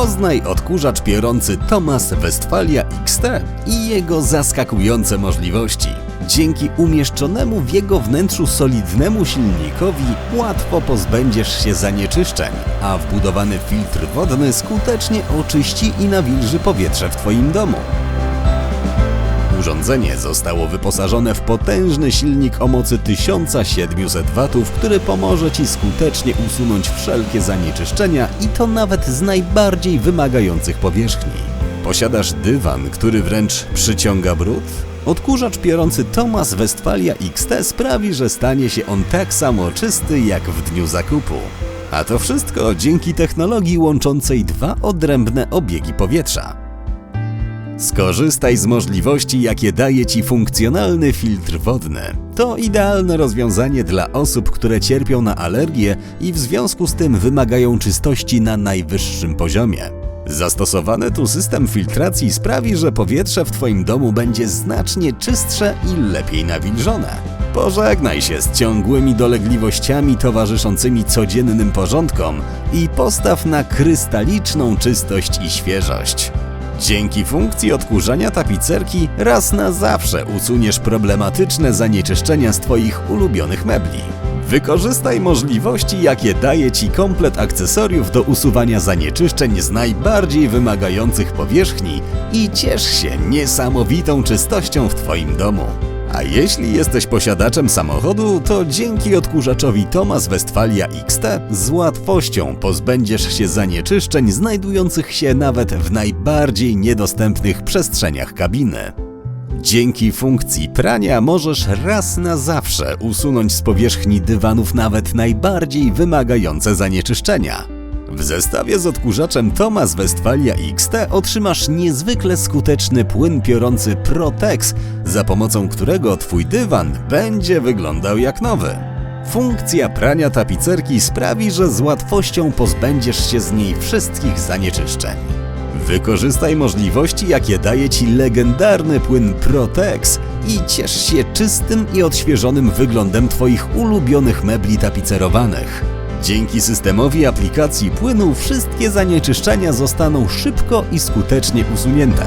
Poznaj odkurzacz pierący Thomas Westfalia XT i jego zaskakujące możliwości. Dzięki umieszczonemu w jego wnętrzu solidnemu silnikowi łatwo pozbędziesz się zanieczyszczeń, a wbudowany filtr wodny skutecznie oczyści i nawilży powietrze w Twoim domu. Urządzenie zostało wyposażone w potężny silnik o mocy 1700 W, który pomoże Ci skutecznie usunąć wszelkie zanieczyszczenia i to nawet z najbardziej wymagających powierzchni. Posiadasz dywan, który wręcz przyciąga brud? Odkurzacz pierący Thomas Westfalia XT sprawi, że stanie się on tak samo czysty jak w dniu zakupu. A to wszystko dzięki technologii łączącej dwa odrębne obiegi powietrza. Skorzystaj z możliwości, jakie daje Ci funkcjonalny filtr wodny. To idealne rozwiązanie dla osób, które cierpią na alergię i w związku z tym wymagają czystości na najwyższym poziomie. Zastosowany tu system filtracji sprawi, że powietrze w Twoim domu będzie znacznie czystsze i lepiej nawilżone. Pożegnaj się z ciągłymi dolegliwościami towarzyszącymi codziennym porządkom i postaw na krystaliczną czystość i świeżość. Dzięki funkcji odkurzania tapicerki raz na zawsze usuniesz problematyczne zanieczyszczenia z Twoich ulubionych mebli. Wykorzystaj możliwości, jakie daje Ci komplet akcesoriów do usuwania zanieczyszczeń z najbardziej wymagających powierzchni i ciesz się niesamowitą czystością w Twoim domu. A jeśli jesteś posiadaczem samochodu, to dzięki odkurzaczowi Thomas Westfalia XT z łatwością pozbędziesz się zanieczyszczeń znajdujących się nawet w najbardziej niedostępnych przestrzeniach kabiny. Dzięki funkcji prania możesz raz na zawsze usunąć z powierzchni dywanów nawet najbardziej wymagające zanieczyszczenia. W zestawie z odkurzaczem Thomas Westfalia XT otrzymasz niezwykle skuteczny płyn piorący Protex, za pomocą którego Twój dywan będzie wyglądał jak nowy. Funkcja prania tapicerki sprawi, że z łatwością pozbędziesz się z niej wszystkich zanieczyszczeń. Wykorzystaj możliwości, jakie daje Ci legendarny płyn Protex i ciesz się czystym i odświeżonym wyglądem Twoich ulubionych mebli tapicerowanych. Dzięki systemowi aplikacji płynu wszystkie zanieczyszczenia zostaną szybko i skutecznie usunięte.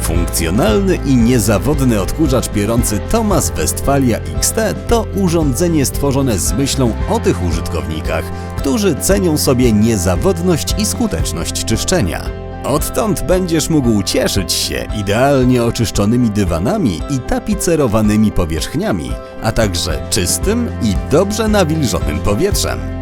Funkcjonalny i niezawodny odkurzacz pierący Thomas Westfalia XT to urządzenie stworzone z myślą o tych użytkownikach, którzy cenią sobie niezawodność i skuteczność czyszczenia. Odtąd będziesz mógł cieszyć się idealnie oczyszczonymi dywanami i tapicerowanymi powierzchniami, a także czystym i dobrze nawilżonym powietrzem.